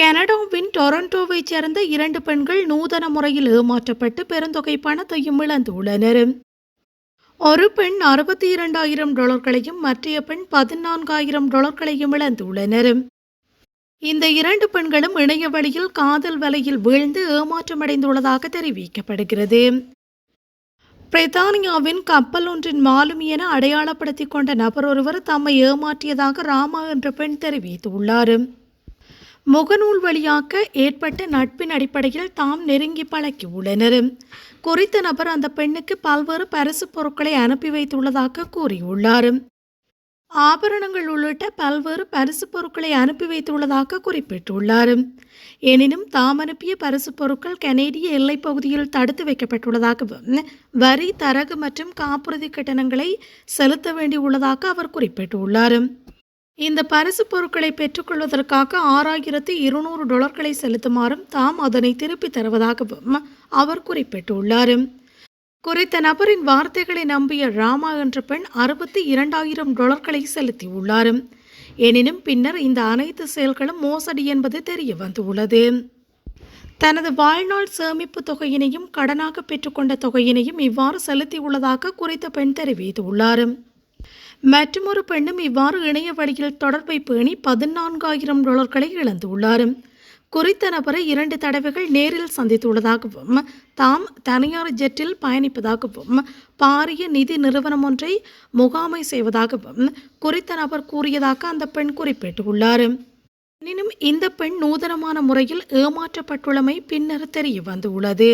கனடாவின் டொரண்டோவைச் சேர்ந்த இரண்டு பெண்கள் நூதன முறையில் ஏமாற்றப்பட்டு பெருந்தொகை பணத்தையும் இழந்துள்ளனர். ஒரு பெண் அறுபத்தி இரண்டாயிரம் டாலர்களையும் மற்றைய பெண் பதினான்காயிரம் டாலர்களையும் இழந்துள்ளனர். இந்த இரண்டு பெண்களும் இணைய வழியில் காதல் வலையில் வீழ்ந்து ஏமாற்றமடைந்துள்ளதாக தெரிவிக்கப்படுகிறது. பிரித்தானியாவின் கப்பல் ஒன்றின் மாலுமி என அடையாளப்படுத்திக் கொண்ட நபர் ஒருவர் தம்மை ஏமாற்றியதாக ராமா என்ற பெண் தெரிவித்துள்ளார். முகநூல் வழியாக ஏற்பட்ட நட்பின் அடிப்படையில் தாம் நெருங்கி பழக்கியுள்ளனர் குறித்த நபர் அந்த பெண்ணுக்கு பல்வேறு பரிசு பொருட்களை அனுப்பி வைத்துள்ளதாக கூறியுள்ளார். ஆபரணங்கள் உள்ளிட்ட பல்வேறு பரிசு பொருட்களை அனுப்பி வைத்துள்ளதாக குறிப்பிட்டுள்ளார். எனினும் தாம் அனுப்பிய பரிசு பொருட்கள் கனேடிய எல்லைப் பகுதியில் தடுத்து வைக்கப்பட்டுள்ளதாகவும் வரி தரகு மற்றும் காப்புறுதி கட்டணங்களை செலுத்த வேண்டியுள்ளதாக அவர் குறிப்பிட்டுள்ளார். இந்த பரிசு பொருட்களை பெற்றுக்கொள்வதற்காக ஆறாயிரத்து இருநூறு டாலர்களை செலுத்துமாறும் தாம் அதனை திருப்பித் தருவதாகவும் அவர் குறிப்பிட்டுள்ளார். குறித்த நபரின் வார்த்தைகளை நம்பிய ராமா என்ற பெண் அறுபத்தி இரண்டாயிரம் டாலர்களை செலுத்தியுள்ளார். எனினும் பின்னர் இந்த அனைத்து செயல்களும் மோசடி என்பது தெரிய வந்துள்ளது. தனது வாழ்நாள் சேமிப்பு தொகையினையும் கடனாக பெற்றுக்கொண்ட தொகையினையும் இவ்வாறு செலுத்தியுள்ளதாக குறித்த பெண் தெரிவித்துள்ளார். மற்றொரு பெண்ணும் இவ்வாறு இணைய வழியில் தொடர்பை பேணி பதினான்காயிரம் டாலர்களை இழந்துள்ளார். குறித்த நபரை இரண்டு தடவைகள் நேரில் சந்தித்துள்ளதாகவும் தாம் தனியார் ஜெட்டில் பயணிப்பதாகவும் பாரிய நிதி நிறுவனம் ஒன்றை முகாமை செய்வதாகவும் குறித்த நபர் கூறியதாக அந்த பெண் குறிப்பிட்டுள்ளார். எனினும் இந்த பெண் நூதனமான முறையில் ஏமாற்றப்பட்டுள்ளமை பின்னர் தெரிய வந்துள்ளது